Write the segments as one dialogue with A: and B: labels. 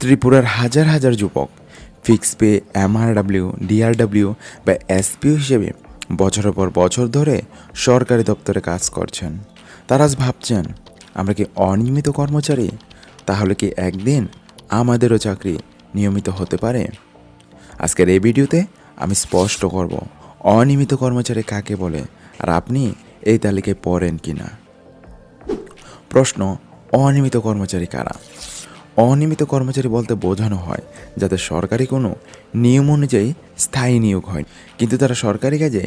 A: ত্রিপুরার হাজার হাজার যুবক ফিক্স পে, এমআরডাব্লিউ, ডিআরডাব্লিউ বা এসপিও হিসেবে বছরের পর বছর ধরে সরকারি দপ্তরে কাজ করছেন। তারা আজ ভাবছেন, আমরা কি অনিয়মিত কর্মচারী? তাহলে কি একদিন আমাদেরও চাকরি নিয়মিত হতে পারে? আজকের এই ভিডিওতে আমি স্পষ্ট করব, অনিয়মিত কর্মচারী কাকে বলে আর আপনি এই তালিকায় পড়েন কি না প্রশ্ন, অনিয়মিত কর্মচারী কারা? অনিয়মিত কর্মচারী বলতে বোঝানো হয়, যাতে সরকারি কোনো নিয়ম অনুযায়ী স্থায়ী নিয়োগ হয়। কিন্তু তারা সরকারি কাজে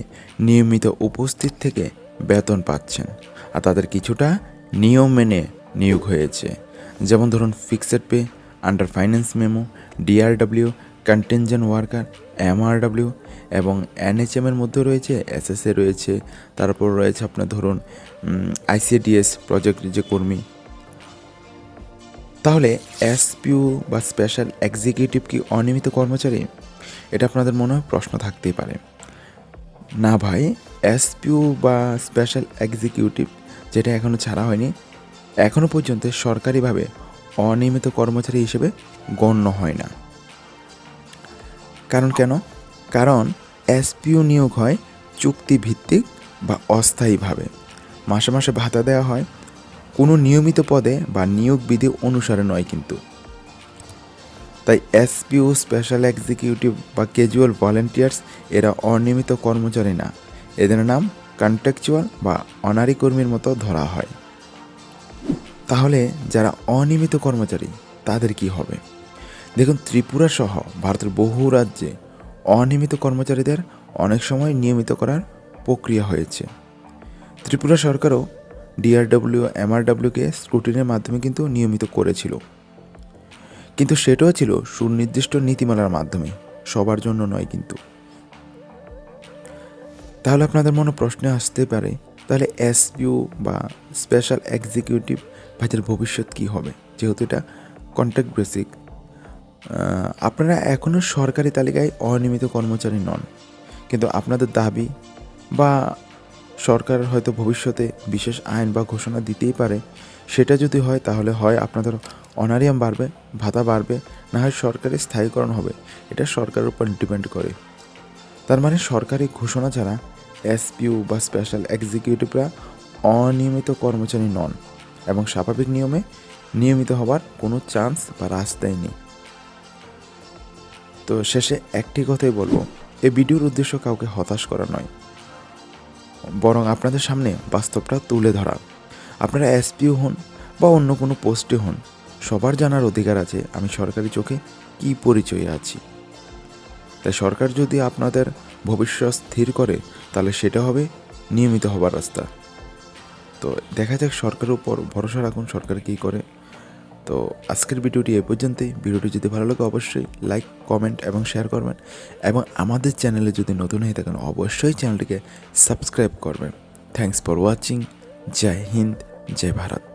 A: নিয়মিত উপস্থিত থেকে বেতন পাচ্ছেন আর তাদের কিছুটা নিয়ম মেনে নিয়োগ হয়েছে। যেমন ধরুন fixed pay under finance memo DRW contingent worker MRW এবং এনএচএম এর মধ্যে রয়েছে এসএসএ রয়েছে, তারপর রয়েছে আপনার ধরুন আইসিডিএস প্রজেক্ট যে কর্মী তাহলে এসপিউ বা স্পেশাল এক্সিকিউটিভ কি অনিয়মিত কর্মচারী? এটা আপনাদের মনে হয় প্রশ্ন থাকতেই পারে। না ভাই এসপিউ বা স্পেশাল এক্সিকিউটিভ যেটা এখনও ছাড়া হয়নি এখনও পর্যন্ত সরকারিভাবে অনিয়মিত কর্মচারী হিসেবে গণ্য হয় না। কারণ কেন? কারণ এসপিও নিয়োগ হয় চুক্তিভিত্তিক বা অস্থায়ীভাবে। মাসে মাসে ভাতা দেওয়া হয় কোনো নিয়মিত পদে বা নিয়োগ বিধি অনুসারে নয় কিন্তু। তাই এসপিও, স্পেশাল এক্সিকিউটিভ বা ক্যাজুয়াল ভলেন্টিয়ার্স এরা অনিয়মিত কর্মচারী না। এদের নাম কন্ট্রাকচুয়াল বা অনারি কর্মীর মতো ধরা হয়। তাহলে যারা অনিয়মিত কর্মচারী, তাদের কি হবে? দেখুন, ত্রিপুরা সহ ভারতের বহু রাজ্যে অনিয়মিত কর্মচারীদের অনেক সময় নিয়মিত করার প্রক্রিয়া হয়েছে। ত্রিপুরা সরকারও ডিআরডব্লিউ এমআরডব্লিউকে স্ক্রুটিনের মাধ্যমে কিন্তু নিয়মিত করেছিল। কিন্তু সেটাও ছিল সুনির্দিষ্ট নীতিমালার মাধ্যমে, সবার জন্য নয় কিন্তু। তাহলে আপনাদের মনে প্রশ্ন আসতে পারে, তাহলে এসপিউ বা স্পেশাল এক্সিকিউটিভ ভাইদের ভবিষ্যৎ কী হবে? যেহেতু এটা কন্ট্যাক্ট বেসিক আপনারা এখনও সরকারি তালিকায় অনিয়মিত কর্মচারী নন। কিন্তু আপনাদের দাবি বা সরকার হয়তো ভবিষ্যতে বিশেষ আইন বা ঘোষণা দিতেই পারে। সেটা যদি হয়, তাহলে হয় আপনাদের অনারিয়াম বাড়বে, ভাতা বাড়বে, না হয় সরকারি স্থায়ীকরণ হবে। এটা সরকারের উপর ডিপেন্ড করে। তার মানে সরকারি ঘোষণা ছাড়া এসপিউ বা স্পেশাল এক্সিকিউটিভরা অনিয়মিত কর্মচারী নন এবং স্বাভাবিক নিয়মে নিয়মিত হবার কোনো চান্স বা রাস্তাই নেই। তো শেষে একটি কথাই বলব এই ভিডিওর উদ্দেশ্য কাউকে হতাশ করা নয়। বরং আপনাদের সামনে বাস্তবটা তুলে ধরা। আপনারা এসপিও হন বা অন্য কোনো পোস্টে হন, সবার জানার অধিকার আছে আমি সরকারি চোখে কী পরিচয়ে আছি। তাই সরকার যদি আপনাদের ভবিষ্যৎ স্থির করে, তাহলে সেটা হবে নিয়মিত হবার রাস্তা। তো দেখা যাক সরকারের উপর ভরসা রাখুন সরকার কী করে। তো আজকের ভিডিওটি এ পর্যন্তই। ভিডিওটি যদি ভালো লাগে অবশ্যই লাইক কমেন্ট এবং শেয়ার করবেন। এবং আমাদের চ্যানেলে যদি নতুন হয়ে থাকেন, অবশ্যই চ্যানেলটিকে সাবস্ক্রাইব করবেন। থ্যাংকস ফর ওয়াচিং জয় হিন্দ, জয় ভারত।